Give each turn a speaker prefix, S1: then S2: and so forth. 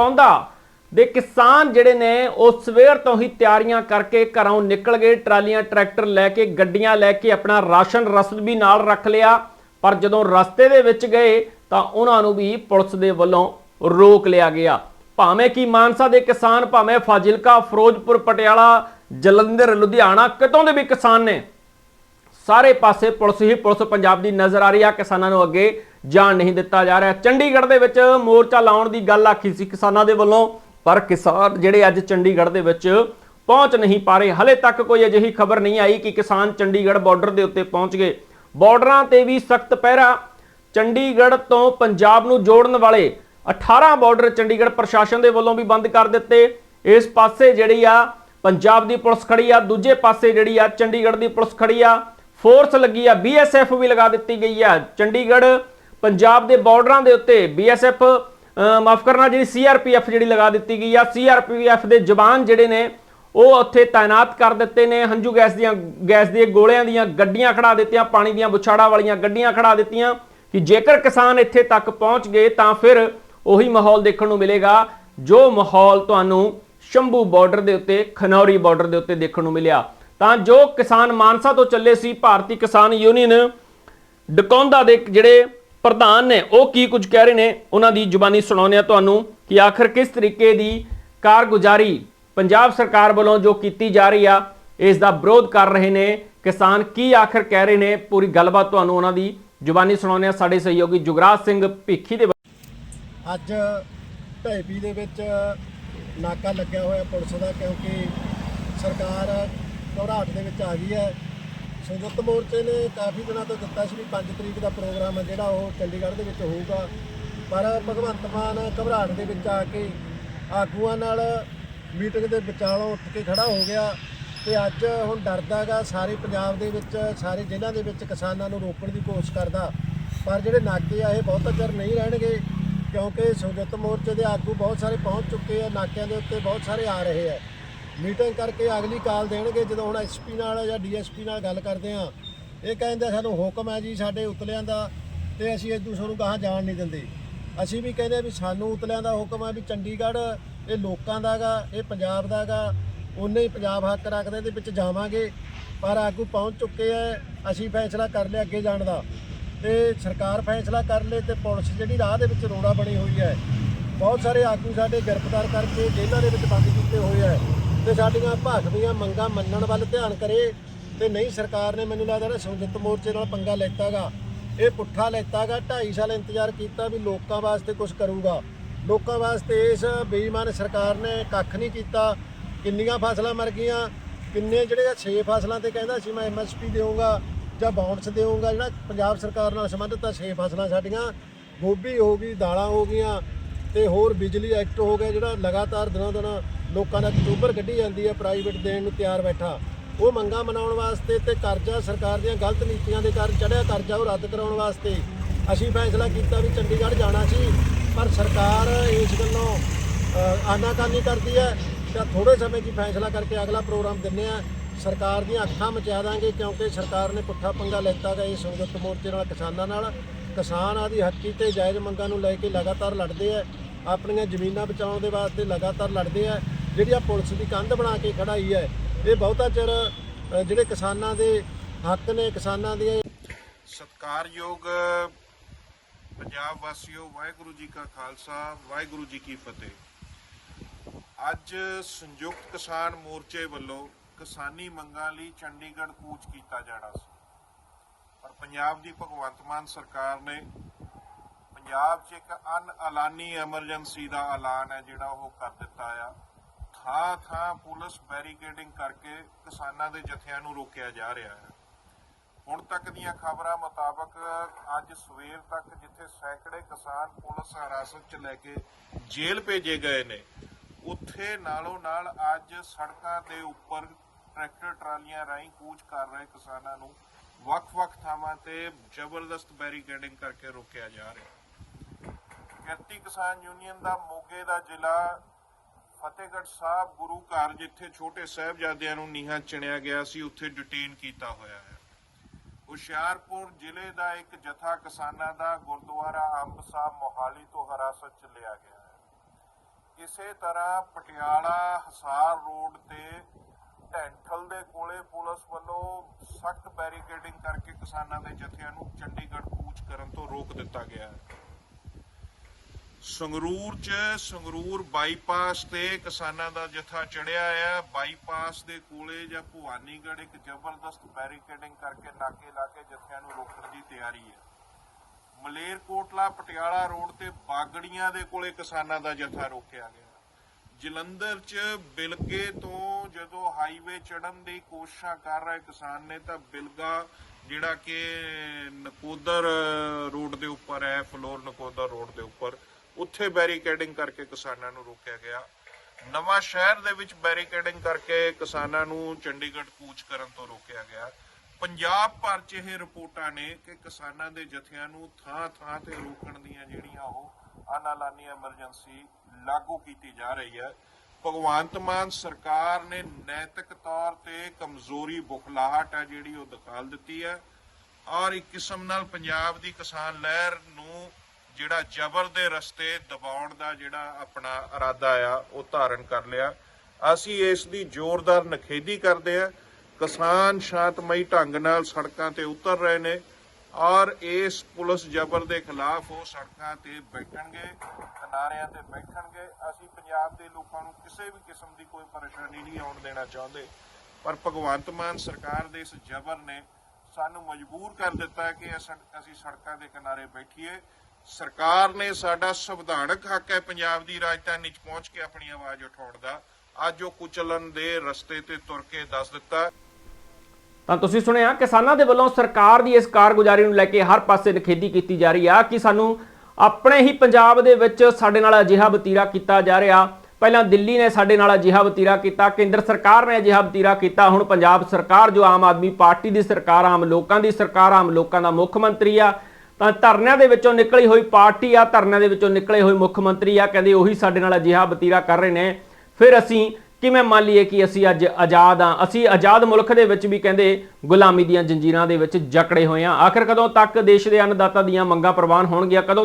S1: ਆਉਂਦਾ ਦੇ ਕਿਸਾਨ ਜਿਹੜੇ ਨੇ ਉਹ ਸਵੇਰ ਤੋਂ ਹੀ ਤਿਆਰੀਆਂ ਕਰਕੇ ਘਰੋਂ ਨਿਕਲ ਗਏ, ਟਰਾਲੀਆਂ, ਟਰੈਕਟਰ ਲੈ ਕੇ, ਗੱਡੀਆਂ ਲੈ ਕੇ ਆਪਣਾ ਰਾਸ਼ਨ ਰਸਦ ਵੀ ਨਾਲ ਰੱਖ ਲਿਆ। ਪਰ ਜਦੋਂ ਰਸਤੇ ਦੇ ਵਿੱਚ ਗਏ ਤਾਂ ਉਹਨਾਂ ਨੂੰ ਵੀ ਪੁਲਿਸ ਦੇ ਵੱਲੋਂ ਰੋਕ ਲਿਆ ਗਿਆ। ਭਾਵੇਂ ਕਿ ਮਾਨਸਾ ਦੇ ਕਿਸਾਨ, ਭਾਵੇਂ ਫਾਜ਼ਿਲਕਾ, ਫਿਰੋਜ਼ਪੁਰ, ਪਟਿਆਲਾ, ਜਲੰਧਰ, ਲੁਧਿਆਣਾ, ਕਿਤੋਂ ਦੇ ਵੀ ਕਿਸਾਨ ਨੇ, ਸਾਰੇ ਪਾਸੇ ਪੁਲਿਸ ਹੀ ਪੁਲਿਸ ਪੰਜਾਬ ਦੀ ਨਜ਼ਰ ਆ ਰਹੀ ਆ ਕਿਸਾਨਾਂ ਨੂੰ ਅੱਗੇ ਜਾਣ ਨਹੀਂ ਦਿੱਤਾ ਜਾ ਰਿਹਾ। ਚੰਡੀਗੜ੍ਹ ਦੇ ਵਿੱਚ ਮੋਰਚਾ ਲਾਉਣ ਦੀ ਗੱਲ ਆਖੀ ਸੀ ਕਿਸਾਨਾਂ ਦੇ ਵੱਲੋਂ, ਪਰ ਕਿਸਾਨ ਜਿਹੜੇ ਅੱਜ ਚੰਡੀਗੜ੍ਹ ਦੇ ਵਿੱਚ ਪਹੁੰਚ ਨਹੀਂ ਪਾ ਰਹੇ। ਹਲੇ ਤੱਕ ਕੋਈ ਅਜਿਹੀ ਖਬਰ ਨਹੀਂ ਆਈ ਕਿ ਕਿਸਾਨ ਚੰਡੀਗੜ੍ਹ ਬਾਰਡਰ ਦੇ ਉੱਤੇ ਪਹੁੰਚ ਗਏ। ਬਾਰਡਰਾਂ ਤੇ ਵੀ ਸਖਤ ਪਹਿਰਾ। ਚੰਡੀਗੜ੍ਹ ਤੋਂ ਪੰਜਾਬ ਨੂੰ ਜੋੜਨ ਵਾਲੇ 18 ਬਾਰਡਰ ਚੰਡੀਗੜ੍ਹ ਪ੍ਰਸ਼ਾਸਨ ਦੇ ਵੱਲੋਂ ਵੀ ਬੰਦ ਕਰ ਦਿੱਤੇ। ਇਸ ਪਾਸੇ ਜਿਹੜੀ ਆ ਪੰਜਾਬ ਦੀ ਪੁਲਿਸ ਖੜੀ ਆ, ਦੂਜੇ ਪਾਸੇ ਜਿਹੜੀ ਆ ਚੰਡੀਗੜ੍ਹ ਦੀ ਪੁਲਿਸ ਖੜੀ ਆ। ਫੋਰਸ ਲੱਗੀ ਆ ਬੀਐਸਐਫ ਵੀ ਲਗਾ ਦਿੱਤੀ ਗਈ ਆ। ਚੰਡੀਗੜ੍ਹ ਪੰਜਾਬ ਦੇ ਬਾਰਡਰਾਂ ਦੇ ਉੱਤੇ ਬੀਐਸਐਫ ਮਾਫ ਕਰਨਾ, ਜਿਹੜੀ ਸੀਆਰਪੀਐਫ ਜਿਹੜੀ ਲਗਾ ਦਿੱਤੀ ਗਈ ਆ ਸੀਆਰਪੀਐਫ ਦੇ ਜਵਾਨ ਜਿਹੜੇ ਨੇ, ਉਹ ਉੱਥੇ ਤਾਇਨਾਤ ਕਰ ਦਿੱਤੇ ਨੇ, ਹੰਝੂ ਗੈਸ ਦੀਆਂ, ਗੈਸ ਦੇ ਗੋਲਿਆਂ ਦੀਆਂ ਗੱਡੀਆਂ ਖੜਾ ਦਿੱਤੀਆਂ, ਪਾਣੀ ਦੀਆਂ ਬੁਛਾੜਾ ਵਾਲੀਆਂ ਗੱਡੀਆਂ ਖੜਾ ਦਿੱਤੀਆਂ ਕਿ ਜੇਕਰ ਕਿਸਾਨ ਇੱਥੇ ਤੱਕ ਪਹੁੰਚ ਗਏ ਤਾਂ ਫਿਰ ਉਹੀ ਮਾਹੌਲ ਦੇਖਣ ਨੂੰ ਮਿਲੇਗਾ, ਜੋ ਮਾਹੌਲ ਤੁਹਾਨੂੰ ਸ਼ੰਭੂ ਬਾਰਡਰ ਦੇ ਉੱਤੇ, ਖਨੌਰੀ ਬਾਰਡਰ ਦੇ ਉੱਤੇ ਦੇਖਣ ਨੂੰ ਮਿਲਿਆ। ਤਾਂ ਜੋ ਕਿਸਾਨ ਮਾਨਸਾ ਤੋਂ ਚੱਲੇ ਸੀ, ਭਾਰਤੀ ਕਿਸਾਨ ਯੂਨੀਅਨ, ਡਕੌਂਦਾ ਦੇ ਜਿਹੜੇ ਪ੍ਰਧਾਨ ਨੇ ਉਹ ਕੀ ਕੁਝ ਕਹਿ ਰਹੇ ਨੇ, ਉਹਨਾਂ ਦੀ ਜ਼ੁਬਾਨੀ ਸੁਣਾਉਂਦੇ ਆ ਤੁਹਾਨੂੰ ਕਿ ਆਖਰ ਕਿਸ ਤਰੀਕੇ ਦੀ ਕਾਰਗੁਜ਼ਾਰੀ ਪੰਜਾਬ ਸਰਕਾਰ ਵੱਲੋਂ ਜੋ ਕੀਤੀ ਜਾ ਰਹੀ ਆ, ਇਸ ਦਾ ਵਿਰੋਧ ਕਰ ਰਹੇ ਨੇ। ਕਿਸਾਨ ਕੀ ਆਖਰ ਕਹਿ ਰਹੇ ਨੇ, ਪੂਰੀ ਗੱਲਬਾਤ ਤੁਹਾਨੂੰ ਉਹਨਾਂ ਦੀ ਜ਼ੁਬਾਨੀ ਸੁਣਾਉਂਦੇ ਆ ਸਾਡੇ ਸਹਿਯੋਗੀ ਜੁਗਰਾਜ ਸਿੰਘ ਭੀਖੀ ਦੇ
S2: ਅੱਜ ਢੈਪੀ ਦੇ ਵਿੱਚ ਨਾਕਾ ਲੱਗਿਆ ਹੋਇਆ ਪੁਲਿਸ ਦਾ, ਕਿਉਂਕਿ ਸਰਕਾਰ ਘਬਰਾਹਟ ਦੇ ਵਿੱਚ ਆ ਗਈ ਹੈ। ਸੰਯੁਕਤ ਮੋਰਚੇ ਨੇ ਕਾਫੀ ਦਿਨਾਂ ਤੋਂ ਦਿੱਤਾ ਸੀ ਵੀ 5 ਤਰੀਕ ਦਾ ਪ੍ਰੋਗਰਾਮ ਹੈ ਜਿਹੜਾ ਉਹ ਚੰਡੀਗੜ੍ਹ ਦੇ ਵਿੱਚ ਹੋਊਗਾ। ਪਰ ਭਗਵੰਤ ਮਾਨ ਘਬਰਾਹਟ ਦੇ ਵਿੱਚ ਆ ਕੇ ਆਗੂਆਂ ਨਾਲ ਮੀਟਿੰਗ ਦੇ ਵਿਚਾਲੋਂ ਉੱਠ ਕੇ ਖੜਾ ਹੋ ਗਿਆ ਤੇ ਅੱਜ ਹੁਣ ਡਰਦਾਗਾ ਸਾਰੇ ਪੰਜਾਬ ਦੇ ਵਿੱਚ, ਸਾਰੇ ਜ਼ਿਲ੍ਹਿਆਂ ਦੇ ਵਿੱਚ ਕਿਸਾਨਾਂ ਨੂੰ ਰੋਕਣ ਦੀ ਕੋਸ਼ਿਸ਼ ਕਰਦਾ। ਪਰ ਜਿਹੜੇ ਨਾਕੇ ਆ, ਇਹ ਬਹੁਤਾ ਚਿਰ ਨਹੀਂ ਰਹਿਣਗੇ, ਕਿਉਂਕਿ ਸੰਯੁਕਤ ਮੋਰਚੇ ਦੇ ਆਗੂ ਬਹੁਤ ਸਾਰੇ ਪਹੁੰਚ ਚੁੱਕੇ ਆ, ਨਾਕਿਆਂ ਦੇ ਉੱਤੇ ਬਹੁਤ ਸਾਰੇ ਆ ਰਹੇ ਆ। ਮੀਟਿੰਗ ਕਰਕੇ ਅਗਲੀ ਕਾਲ ਦੇਣਗੇ, ਜਦੋਂ ਹੁਣ ਐਸਪੀ ਨਾਲ ਜਾਂ ਡੀਐਸਪੀ ਨਾਲ ਗੱਲ ਕਰਦੇ ਆ ਇਹ ਕਹਿੰਦੇ ਸਾਨੂੰ ਹੁਕਮ ਹੈ ਜੀ ਸਾਡੇ ਉਤਲਿਆਂ ਦਾ ਤੇ ਅਸੀਂ ਇੱਕ ਦੂਸਰੇ ਨੂੰ ਕਹਾਂ ਜਾਣ ਨਹੀਂ ਦਿੰਦੇ। ਅਸੀਂ ਵੀ ਕਹਿੰਦੇ ਵੀ ਸਾਨੂੰ ਉਤਲਿਆਂ ਦਾ ਹੁਕਮ ਹੈ ਵੀ ਚੰਡੀਗੜ੍ਹ ਇਹ ਲੋਕਾਂ ਦਾਗਾ ਇਹ ਪੰਜਾਬ ਦਾਗਾ ਉਹਨੇ ਹੀ ਪੰਜਾਬ ਹੱਕ ਰੱਖਦੇ ਦੇ ਵਿੱਚ ਜਾਵਾਂਗੇ। ਪਰ ਆਗੂ ਪਹੁੰਚ ਚੁੱਕੇ ਆ ਅਸੀਂ ਫੈਸਲਾ ਕਰ ਲਿਆ ਅੱਗੇ ਜਾਣ ਦਾ। ਤੇ ਸਰਕਾਰ ਫੈਸਲਾ ਕਰ ਲੇ ਤੇ ਪੁਲਿਸ ਜਿਹੜੀ ਰਾਹ ਦੇ ਵਿੱਚ ਰੋੜਾ ਬਣੀ ਹੋਈ ਹੈ। ਬਹੁਤ ਸਾਰੇ ਆਗੂ ਸਾਡੇ ਗ੍ਰਿਫਤਾਰ ਕਰਕੇ ਜੇਲ੍ਹਾਂ ਦੇ ਵਿੱਚ ਬੰਦ ਕੀਤੇ ਹੋਏ ਹੈ। ਤੇ ਸਾਡੀਆਂ ਭਾਗਵੀਆਂ ਮੰਗਾਂ ਮੰਨਣ ਵੱਲ ਧਿਆਨ ਕਰੇ ਤੇ ਨਹੀਂ ਸਰਕਾਰ ਨੇ ਮੈਨੂੰ ਲੱਗਦਾ ਨਾ ਸੰਯੁਕਤ ਮੋਰਚੇ ਨਾਲ ਪੰਗਾ ਲੈਤਾਗਾ। ਇਹ ਪੁੱਠਾ ਲੈਤਾਗਾ 2.5 ਸਾਲ ਇੰਤਜ਼ਾਰ ਕੀਤਾ ਵੀ ਲੋਕਾਂ ਵਾਸਤੇ ਕੁਝ ਕਰੂਗਾ। ਲੋਕਾਂ ਵਾਸਤੇ ਇਸ ਬੇਈਮਾਨ ਸਰਕਾਰ ਨੇ ਕੱਖ ਨਹੀਂ ਕੀਤਾ। ਕਿੰਨੀਆਂ ਫਸਲਾਂ ਮਰ ਗਈਆਂ, ਕਿੰਨੇ ਜਿਹੜੇ 6 ਫਸਲਾਂ ਤੇ ਕਹਿੰਦਾ ਸੀ ਮੈਂ ਐਮਐਸਪੀ ਦੇਊਂਗਾ ਜਾਂ ਬਾਉਂਡਸ ਦੇਊਂਗਾ, ਜਿਹੜਾ ਪੰਜਾਬ ਸਰਕਾਰ ਨਾਲ ਸੰਬੰਧਿਤ ਆ 6 ਫਸਲਾਂ ਸਾਡੀਆਂ। ਗੋਭੀ ਹੋ ਗਈ, ਦਾਲਾਂ ਹੋ ਗਈਆਂ ਤੇ ਹੋਰ ਬਿਜਲੀ ਐਕਟ ਹੋ ਗਿਆ, ਜਿਹੜਾ ਲਗਾਤਾਰ ਦਿਨੋਂ ਦਿਨ ਲੋਕਾਂ ਦਾ ਅਕਤੂਬਰ ਕੱਢੀ ਜਾਂਦੀ ਹੈ ਪ੍ਰਾਈਵੇਟ ਦੇਣ ਨੂੰ ਤਿਆਰ ਬੈਠਾ। ਉਹ ਮੰਗਾਂ ਮਨਾਉਣ ਵਾਸਤੇ ਤੇ ਕਰਜ਼ਾ ਸਰਕਾਰ ਦੀਆਂ ਗਲਤ ਨੀਤੀਆਂ ਦੇ ਕਾਰਨ ਚੜਿਆ ਕਰਜ਼ਾ ਉਹ ਰੱਦ ਕਰਾਉਣ ਵਾਸਤੇ। ਅਸੀਂ ਫੈਸਲਾ ਕੀਤਾ ਵੀ ਚੰਡੀਗੜ੍ਹ ਜਾਣਾ ਸੀ, ਪਰ ਸਰਕਾਰ ਇਸ ਗੱਲੋਂ ਆਨਾਕਾਨੀ ਕਰਦੀ ਹੈ। ਤਾਂ ਥੋੜੇ ਸਮੇਂ 'ਚ ਫੈਸਲਾ ਕਰਕੇ ਅਗਲਾ ਪ੍ਰੋਗਰਾਮ ਦਿੰਨੇ ਆ ਸਰਕਾਰ ਦੀਆਂ ਅੱਖਾਂ ਮਚਾ ਦਾਂਗੇ ਕਿਉਂਕਿ ਸਰਕਾਰ ਨੇ ਪੁੱਠਾ ਪੰਗਾ ਲੈਤਾ ਗਾ ਇਹ ਸੰਯੁਕਤ ਮੋਰਚੇ ਨਾਲ, ਕਿਸਾਨਾਂ ਨਾਲ। ਕਿਸਾਨ ਆਦੀ ਹੱਕੀ ਤੇ ਜਾਇਜ਼ ਮੰਗਾਂ ਨੂੰ ਲੈ ਕੇ ਲਗਾਤਾਰ ਲੜਦੇ ਆ। ਆਪਣੀਆਂ ਜ਼ਮੀਨਾਂ ਬਚਾਉਣ ਦੇ ਵਾਸਤੇ ਲਗਾਤਾਰ ਲੜਦੇ ਆ। ਜਿਹੜੀ ਆ ਪੁਲਿਸ ਦੀ ਕੰਧ ਬਣਾ ਕੇ ਖੜਾਈ ਹੈ ਇਹ ਬਹੁਤਾ ਚਿਰ ਅ, ਜਿਹੜੇ ਕਿਸਾਨਾਂ ਦੇ ਹੱਕ ਨੇ ਕਿਸਾਨਾਂ ਦੀਆਂ
S3: ਸਤਿਕਾਰਯੋਗ ਪੰਜਾਬ ਵਾਸੀਓ ਵਾਹਿਗੁਰੂ ਜੀ ਕਾ ਖਾਲਸਾ ਵਾਹਿਗੁਰੂ ਜੀ ਕੀ ਫਤਿਹ। ਅੱਜ ਸੰਯੁਕਤ ਕਿਸਾਨ ਮੋਰਚੇ ਵੱਲੋਂ ਕਿਸਾਨੀ ਮੰਗਾਂ ਲਈ ਚੰਡੀਗੜ੍ਹ ਕੂਚ ਕੀਤਾ ਜਾਣਾ ਸੀ। ਪਰ ਪੰਜਾਬ ਦੀ ਭਗਵੰਤ ਮਾਨ ਸਰਕਾਰ ਨੇ ਪੰਜਾਬ 'ਚ ਇੱਕ ਅਨ ਐਲਾਨੀ ਐਮਰਜੈਂਸੀ ਦਾ ਐਲਾਨ ਹੈ ਜਿਹੜਾ ਉਹ ਕਰ ਦਿੱਤਾ ਆ। ਥਾਂ ਥਾਂ ਪੁਲਿਸ ਬੈਰੀਕੇਡਿੰਗ ਕਰਕੇ ਕਿਸਾਨਾਂ ਦੇ ਜਥਿਆਂ ਨੂੰ ਰੋਕਿਆ ਜਾ ਰਿਹਾ ਹੈ। ਹੁਣ ਤੱਕ ਦੀਆਂ ਖਬਰਾਂ ਮੁਤਾਬਕ ਅੱਜ ਸਵੇਰ ਤੱਕ ਜਿੱਥੇ ਸੈਂਕੜੇ ਕਿਸਾਨ ਪੁਲਿਸ ਹਿਰਾਸਤ 'ਚ ਲੈ ਕੇ ਜੇਲ੍ਹ ਭੇਜੇ ਗਏ ਨੇ, ਉੱਥੇ ਨਾਲੋਂ ਨਾਲ ਅੱਜ ਸੜਕਾਂ ਦੇ ਉੱਪਰ ਟਰੈਕਟਰ ਟਰਾਲੀਆਂ ਰਾਹੀਂ ਕੂਚ ਕਰ ਰਹੇ ਕਿਸਾਨਾਂ ਨੂੰ ਵੱਖ-ਵੱਖ ਥਾਵਾਂ ਤੇ ਜ਼ਬਰਦਸਤ ਬੈਰੀਕੇਡਿੰਗ ਕਰਕੇ ਰੋਕਿਆ ਜਾ ਰਿਹਾ ਕਿਰਤੀ ਕਿਸਾਨ ਯੂਨੀਅਨ ਦਾ ਮੋਗੇ ਦਾ ਜ਼ਿਲ੍ਹਾ ਫਤਿਹਗੜ੍ਹ ਸਾਹਿਬ ਗੁਰੂ ਘਰ ਜਿੱਥੇ ਛੋਟੇ ਸਾਹਿਬਜ਼ਾਦਿਆਂ ਨੂੰ ਨੀਹਾਂ ਚਿਣਿਆ ਗਿਆ ਸੀ, ਉੱਥੇ ਡਿਟੇਨ ਕੀਤਾ ਹੋਇਆ ਹੈ। ਹੁਸ਼ਿਆਰਪੁਰ ਜ਼ਿਲ੍ਹੇ ਦਾ ਇੱਕ ਜਥਾ ਕਿਸਾਨਾਂ ਦਾ ਗੁਰਦੁਆਰਾ ਅੰਬ ਸਾਹਿਬ ਮੋਹਾਲੀ ਤੋਂ ਹਿਰਾਸਤ 'ਚ ਲਿਆ ਗਿਆ ਹੈ। ਇਸੇ ਤਰ੍ਹਾਂ ਪਟਿਆਲਾ ਹਸਾਰ ਰੋਡ ਤੇ ਢੈਂਠਲ ਦੇ ਕੋਲੇ ਪੁਲਿਸ ਵੱਲੋਂ ਸਖਤ ਬੈਰੀਕੇਡਿੰਗ ਕਰਕੇ ਕਿਸਾਨਾਂ ਦੇ ਜਥਿਆਂ ਨੂੰ ਚੰਡੀਗੜ੍ਹ ਕੂਚ ਕਰਨ ਤੋਂ ਰੋਕ ਦਿੱਤਾ ਗਿਆ ਹੈ। ਸੰਗਰੂਰ ਚ ਸੰਗਰੂਰ ਬਾਈਪਾਸ ਤੇ ਕਿਸਾਨਾਂ ਦਾ ਜਥਾ ਚੜਿਆ ਆ। ਬਾਈਪਾਸ ਦੇ ਕੋਲੇ ਜਾਂ ਭਵਾਨੀਗੜ੍ਹ ਇੱਕ ਜ਼ਬਰਦਸਤ ਬੈਰੀਕੇਡਿੰਗ ਕਰਕੇ ਨਾਕੇ ਲਾ ਕੇ ਜਥਿਆਂ ਨੂੰ ਰੋਕਣ ਦੀ ਤਿਆਰੀ ਹੈ ਮਲੇਰਕੋਟਲਾ ਪਟਿਆਲਾ ਰੋਡ ਤੇ ਬਾਗੜੀਆਂ ਦੇ ਕੋਲੇ ਕਿਸਾਨਾਂ ਦਾ ਜਥਾ ਰੋਕਿਆ ਗਿਆ। ਜਲੰਧਰ ਚ ਬਿਲਗੇ ਤੋਂ ਜਦੋਂ ਹਾਈਵੇ ਚੜਨ ਦੀ ਕੋਸ਼ਿਸ਼ਾਂ ਕਰ ਰਹੇ ਕਿਸਾਨ ਨੇ ਤਾਂ ਬਿਲਗਾ, ਜਿਹੜਾ ਕਿ ਨਕੋਦਰ ਰੋਡ ਦੇ ਉੱਪਰ ਹੈ, ਫਲੋਰ ਨਕੋਦਰ ਰੋਡ ਦੇ ਉੱਪਰ ਉੱਥੇ ਬੈਰੀਕੇਡਿੰਗ ਕਰਕੇ ਕਿਸਾਨਾਂ ਨੂੰ ਰੋਕਿਆ ਗਿਆ। ਨਵਾਂ ਸ਼ਹਿਰ ਦੇ ਵਿੱਚ ਬੈਰੀਕੇਡਿੰਗ ਕਰਕੇ ਕਿਸਾਨਾਂ ਨੂੰ ਚੰਡੀਗੜ੍ਹ ਕੂਚ ਕਰਨ ਤੋਂ ਰੋਕਿਆ ਗਿਆ। ਪੰਜਾਬ ਭਰ 'ਚ ਇਹ ਰਿਪੋਰਟਾਂ ਨੇ ਕਿ ਕਿਸਾਨਾਂ ਦੇ ਜਥਿਆਂ ਨੂੰ ਥਾਂ-ਥਾਂ ਤੇ ਰੋਕਣ ਦੀਆਂ ਜਿਹੜੀਆਂ ਉਹ ਅਨਾਲਾਨੀ ਐਮਰਜੈਂਸੀ ਲਾਗੂ ਕੀਤੀ ਜਾ ਰਹੀ ਹੈ। ਭਗਵੰਤ ਮਾਨ ਸਰਕਾਰ ਨੇ ਨੈਤਿਕ ਤੌਰ ਤੇ ਕਮਜ਼ੋਰੀ ਬੁਖਲਾਹਟ ਹੈ ਜਿਹੜੀ ਉਹ ਦਿਖਾਲ ਦਿੱਤੀ ਹੈ। ਔਰ ਇੱਕ ਕਿਸਮ ਨਾਲ ਪੰਜਾਬ ਦੀ ਕਿਸਾਨ ਲਹਿਰ ਨੂੰ ਜਿਹੜਾ ਜ਼ਬਰ ਦੇ ਰਸਤੇ ਦਬਾਉਣ ਦਾ ਜਿਹੜਾ ਆਪਣਾ ਇਰਾਦਾ ਆ, ਉਹ ਧਾਰਨ ਕਰ ਲਿਆ। ਅਸੀਂ ਇਸ ਦੀ ਜ਼ੋਰਦਾਰ ਨਖੇਦੀ ਕਰਦੇ ਆ। ਕਿਸਾਨ ਸ਼ਾਂਤਮਈ ਢੰਗ ਨਾਲ ਸੜਕਾਂ ਤੇ ਉਤਰ ਰਹੇ ਨੇ ਔਰ ਇਸ ਪੁਲਿਸ ਜ਼ਬਰ ਦੇ ਖਿਲਾਫ ਉਹ ਸੜਕਾਂ ਤੇ ਬੈਠਣਗੇ, ਕਿਨਾਰਿਆਂ ਤੇ ਬੈਠਣਗੇ। ਅਸੀਂ ਪੰਜਾਬ ਦੇ ਲੋਕਾਂ ਨੂੰ ਕਿਸੇ ਵੀ ਕਿਸਮ ਦੀ ਕੋਈ ਪਰੇਸ਼ਾਨੀ ਨਹੀਂ ਆਉਣ ਦੇਣਾ ਚਾਹੁੰਦੇ, ਪਰ ਭਗਵੰਤ ਮਾਨ ਸਰਕਾਰ ਦੇ ਇਸ ਜ਼ਬਰ ਨੇ ਸਾਨੂੰ ਮਜਬੂਰ ਕਰ ਦਿੱਤਾ ਕਿ ਅਸੀਂ ਸੜਕਾਂ ਦੇ ਕਿਨਾਰੇ ਬੈਠੀਏ। ਸਰਕਾਰ ਨੇ ਸਾਡਾ ਸੰਵਿਧਾਨਕ ਹੱਕ ਹੈ ਪੰਜਾਬ ਦੀ ਰਾਜਧਾਨੀ 'ਚ ਪਹੁੰਚ ਕੇ ਆਪਣੀ ਆਵਾਜ਼ ਉਠਾਉਣ ਦਾ। ਅੱਜ ਉਹ ਕੁਚਲਣ ਦੇ ਰਸਤੇ ਤੇ ਤੁਰ ਕੇ ਦੱਸ ਦਿੱਤਾ।
S1: ਤਾਂ ਤੁਸੀਂ ਸੁਣਿਆ, ਕਿਸਾਨਾਂ ਦੇ ਵੱਲੋਂ ਸਰਕਾਰ ਦੀ ਇਸ ਕਾਰਗੁਜ਼ਾਰੀ ਨੂੰ ਲੈ ਕੇ ਹਰ ਪਾਸੇ ਨਿਖੇਧੀ ਕੀਤੀ ਜਾ ਰਹੀ ਆ ਕਿ ਸਾਨੂੰ ਆਪਣੇ ਹੀ ਪੰਜਾਬ ਦੇ ਵਿੱਚ ਸਾਡੇ ਨਾਲ ਅਜਿਹਾ ਵਤੀਰਾ ਕੀਤਾ ਜਾ ਰਿਹਾ। ਪਹਿਲਾਂ ਦਿੱਲੀ ਨੇ ਸਾਡੇ ਨਾਲ ਅਜਿਹਾ ਵਤੀਰਾ ਕੀਤਾ, ਕੇਂਦਰ ਸਰਕਾਰ ਨੇ ਅਜਿਹਾ ਵਤੀਰਾ ਕੀਤਾ, ਹੁਣ ਪੰਜਾਬ ਸਰਕਾਰ, ਜੋ ਆਮ ਆਦਮੀ ਪਾਰਟੀ ਦੀ ਸਰਕਾਰ, ਆਮ ਲੋਕਾਂ ਦੀ ਸਰਕਾਰ, ਆਮ ਲੋਕਾਂ ਦਾ ਮੁੱਖ ਮੰਤਰੀ ਆ ਤਾਂ ਧਰਨਿਆਂ ਦੇ ਵਿੱਚੋਂ ਨਿਕਲੀ ਹੋਈ ਪਾਰਟੀ ਆ, ਧਰਨਿਆਂ ਦੇ ਵਿੱਚੋਂ ਨਿਕਲੇ ਹੋਏ ਮੁੱਖ ਮੰਤਰੀ ਆ, ਕਹਿੰਦੇ ਉਹੀ ਸਾਡੇ ਨਾਲ ਅਜਿਹਾ ਬਤੀਰਾ ਕਰ ਰਹੇ ਨੇ। ਫਿਰ ਅਸੀਂ ਕਿਵੇਂ ਮੰਨ ਲਈਏ ਕਿ ਅਸੀਂ ਅੱਜ ਆਜ਼ਾਦ ਆ? ਅਸੀਂ ਆਜ਼ਾਦ ਮੁਲਕ ਦੇ ਵਿੱਚ ਵੀ ਕਹਿੰਦੇ ਗੁਲਾਮੀ ਦੀਆਂ ਜੰਜੀਰਾਂ ਦੇ ਵਿੱਚ ਜਕੜੇ ਹੋਏ ਆ। ਆਖਰ ਕਦੋਂ ਤੱਕ ਦੇਸ਼ ਦੇ ਅੰਨਦਾਤਾ ਦੀਆਂ ਮੰਗਾਂ ਪ੍ਰਵਾਨ ਹੋਣਗੀਆਂ? ਕਦੋਂ ਤੱਕ